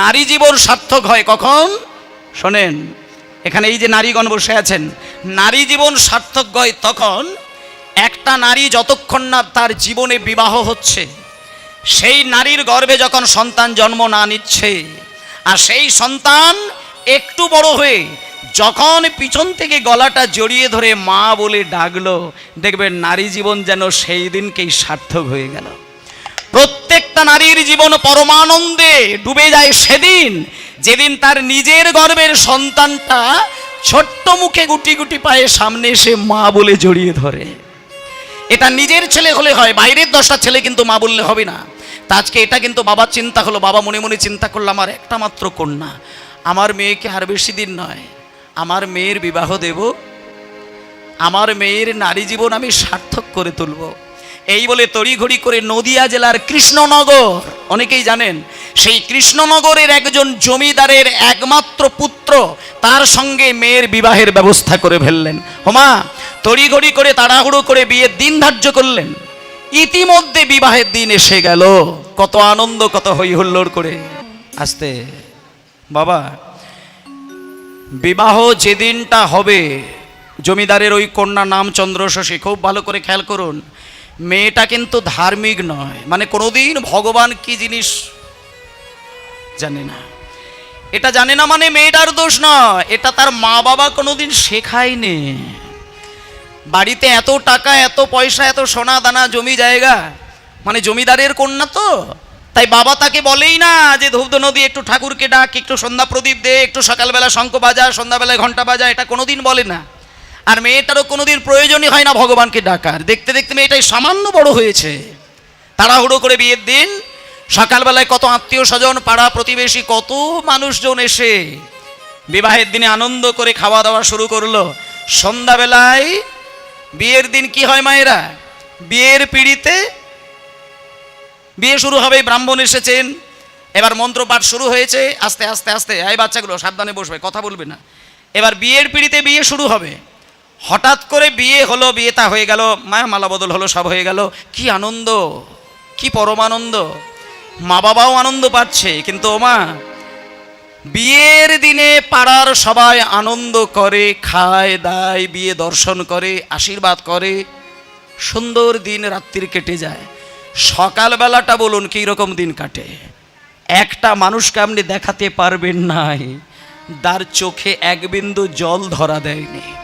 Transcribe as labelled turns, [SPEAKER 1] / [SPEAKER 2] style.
[SPEAKER 1] নারী জীবন সার্থক হয় কখন? শোনেন, এখানে এই যে নারীগণ বসে আছেন, নারী জীবন সার্থক হয় তখন একটা নারী যতক্ষণ না তার জীবনে বিবাহ হচ্ছে, সেই নারীর গর্ভে যখন সন্তান জন্ম না নিচ্ছে, আর সেই সন্তান একটু বড় হয়ে যখন পিছন থেকে গলাটা জড়িয়ে ধরে মা বলে ডাকলো, দেখবেন নারী জীবন যেন সেই দিনকেই সার্থক হয়ে গেল। প্রত্যেকটা নারীর জীবন পরমানন্দে ডুবে যায় সেদিন। যেদিন তার নিজের গর্ভের সন্তানটা ছোট্ট মুখে গুটি গুটি পায়ে সামনে এসে মা বলে জড়িয়ে ধরে। এটা নিজের ছেলে হলে হয়, বাইরের দশটা ছেলে কিন্তু মা বললে হবে না। তা আজকে এটা কিন্তু বাবার চিন্তা হলো, বাবা মনে মনে চিন্তা করল, আমার একটা মাত্র কন্যা, আমার মেয়েকে আর বেশি দিন নয়, আমার মেয়ের বিবাহ দেব, আমার মেয়ের নারী জীবন আমি সার্থক করে তুলব। এই বলে তড়িঘড়ি করে নদিয়া জেলার কৃষ্ণনগর, অনেকেই জানেন, সেই কৃষ্ণনগরের একজন জমিদারের একমাত্র পুত্র তার সঙ্গে মেয়ের বিবাহের ব্যবস্থা করে ফেললেন। হোমা, তড়িঘড়ি করে তাড়াহুড়ো করে বিয়ের দিন ধার্য করলেন। ইতিমধ্যে বিবাহের দিন এসে গেল। কত আনন্দ, কত হই হুল্লোড় করে। আসতে, বাবা, বিবাহ যেদিনটা হবে, জমিদারের ওই কন্যা নাম চন্দ্রশশী খুব ভালো করে খেয়াল করুন। মেয়েটা কিন্তু ধার্মিক নয়। মানে কোনোদিন ভগবান কি জিনিস জানে না। এটা জানে না মানে মেয়েটার দোষ নয়। এটা তার মা বাবা কোনোদিন শেখায়নি। বাড়িতে এত টাকা, এত পয়সা, এত সোনা দানা জমি জায়গা মানে জমিদারের কন্যা তো। তাই বাবা তাকে বলেই না যে ধূপ নদী একটু ঠাকুরকে ডাক, একটু সন্ধ্যা প্রদীপ দে, একটু সকালবেলা শঙ্খ বাজা, সন্ধ্যাবেলায় ঘণ্টা বাজা, এটা কোনোদিন বলে না। আর মেয়েটারও কোনোদিন প্রয়োজনই হয় না ভগবানকে ডাকার। দেখতে দেখতে মেয়েটাই সামান্য বড় হয়েছে। তাড়াহুড়ো করে বিয়ের দিন, সকালবেলায় কত আত্মীয় স্বজন, পাড়া প্রতিবেশী, কত মানুষজন এসে বিবাহের দিনে আনন্দ করে খাওয়া দাওয়া শুরু করল। সন্ধ্যাবেলায় বিয়ের দিন কি হয় মায়েরা? বিয়ের পিড়িতে বিয়ে শুরু হবে, ব্রাহ্মণ এসেছেন। এবার মন্ত্রপাঠ শুরু হয়েছে, আস্তে আস্তে আস্তে। এই বাচ্চাগুলো সাবধানে বসবে, কথা বলবে না। এবার বিয়ের পিড়িতে বিয়ে শুরু হবে। হঠাৎ করে বিয়ে হলো, বিয়েটা হয়ে গেল, মায়া মালা বদল হলো, সব হয়ে গেল। কি আনন্দ, কি পরমানন্দ মা বাবাও আনন্দ পাচ্ছে, কিন্তু ও মা, বিয়ের দিনে পাড়ার সবাই আনন্দ করে, খায়, দায়, বিয়ে দর্শন করে, আশীর্বাদ করে। সুন্দর দিন রাত্রির কেটে যায়। সকালবেলাটা বলুন, কী রকম দিন কাটে? একটা মানুষকে আপনি দেখাতে পারবেন নাই। তার চোখে এক বিন্দু জল ধরা দেয়নি।